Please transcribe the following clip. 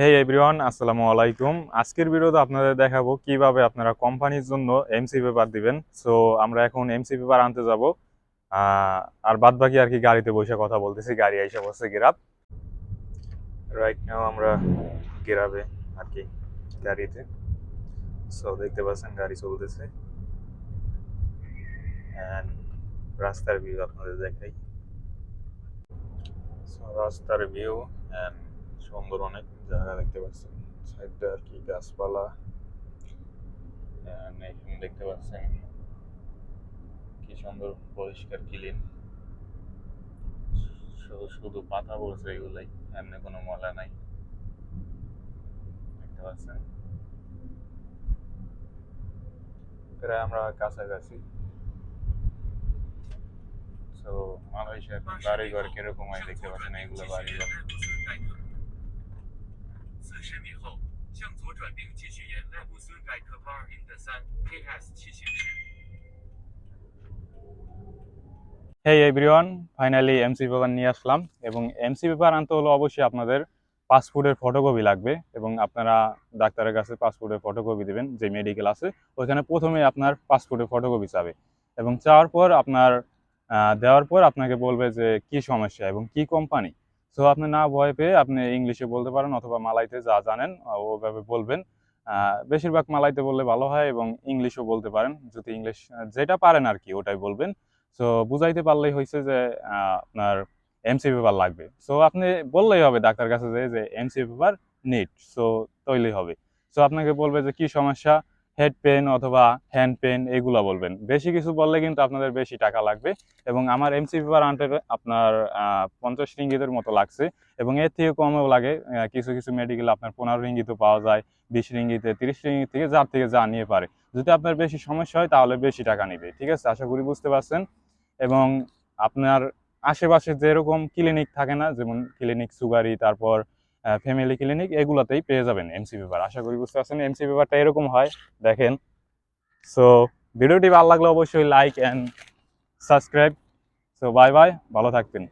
হে everyone আসসালামু আলাইকুম। আজকের ভিডিওতে আপনাদের দেখাবো কীভাবে আপনারা কোম্পানির জন্য এমসি পেপার দিবেন। সো আমরা এখন এমসি পেপার আনতে যাব। আর বাদ বাকি আর কি গাড়িতে বসে কথা বলতেছি, গাড়ি এসে বসে গেরাব রাইট নাও আমরা গেরাবে আর কি গাড়িতে। সো দেখতে পাচ্ছেন গাড়ি চলতেছে। রাস্তার ভিউ আপনাদের দেখাই। রাস্তার ভিউ এন্ড সুন্দর অনেক জায়গা দেখতে পাচ্ছেন। সাইডটা আর কি গাছপালা। এখানে দেখতে পাচ্ছেন কি সুন্দর, পরিষ্কার ক্লিন শুধু শুধু পাতা পড়ছে এগুলাই, এমনি কোনো ময়লা নাই। দেখতে পাচ্ছেন? প্রায় আমরা কাছাকাছি। তো মালয়েশিয়ার বাড়ি ঘর কীরকম হয় দেখতে পাচ্ছেন? এইগুলো বাড়ি ঘর 向左转并继续沿赖布孙盖克巴尔因的三 KS 七行驶。 hey everyone finally MC paper নিয়ে আসলাম এবং এমসি পেপার আনতে হলে অবশ্যই আপনাদের পাসপোর্টের ফটোকপি লাগবে এবং আপনারা ডাক্তারের কাছে পাসপোর্টের ফটোকপি দেবেন যে মেডিকেল আছে ওইখানে প্রথমে আপনার পাসপোর্টের ফটোকপি চাবে এবং চাওয়ার পর আপনার আহ, দেওয়ার পর আপনাকে বলবে যে কি সমস্যা এবং কি কোম্পানি সো আপনি না ভয় পেয়ে আপনি ইংলিশে বলতে পারেন অথবা মালাইতে যা জানেন ওভাবে বলবেন। বেশিরভাগ মালাইতে বললে ভালো হয় এবং ইংলিশও বলতে পারেন। যদি ইংলিশ যেটা পারেন আর কি ওটাই বলবেন। সো বুঝাইতে পারলেই হয়েছে যে আপনার এমসি পেপার লাগবে। সো আপনি বললেই হবে ডাক্তার কাছে যে এমসি পেপার নিট সো তৈলেই হবে। সো আপনাকে বলবে যে, কি সমস্যা? হেড পেন অথবা হ্যান্ড পেন এগুলো বলবেন। বেশি কিছু বললে কিন্তু আপনাদের বেশি টাকা লাগবে এবং আমার এমসি পেপার আনতে আপনার পঞ্চাশ রিঙ্গিতের মতো লাগছে এবং এর থেকে কমেও লাগে কিছু কিছু মেডিকেল আপনার পনেরো রিঙ্গিতও পাওয়া যায়, বিশ রিঙ্গিতে, তিরিশ রিঙ্গিত থেকে যার থেকে যা নিয়ে পারে। যদি আপনার বেশি সমস্যা হয় তাহলে বেশি টাকা নেবে, ঠিক আছে? আশা করি বুঝতে পারছেন। এবং আপনার আশেপাশে যেরকম ক্লিনিক থাকে না, যেমন ক্লিনিক সুগারি, তারপর ফ্যামিলি ক্লিনিক এগুলাতেই পেয়ে যাবেন এমসি পেপার আশা করি বুঝতে পারছেন এমসি পেপারটা এরকম হয়, দেখেন। সো ভিডিওটি ভালো লাগলে অবশ্যই like and subscribe so bye bye ভালো থাকবেন।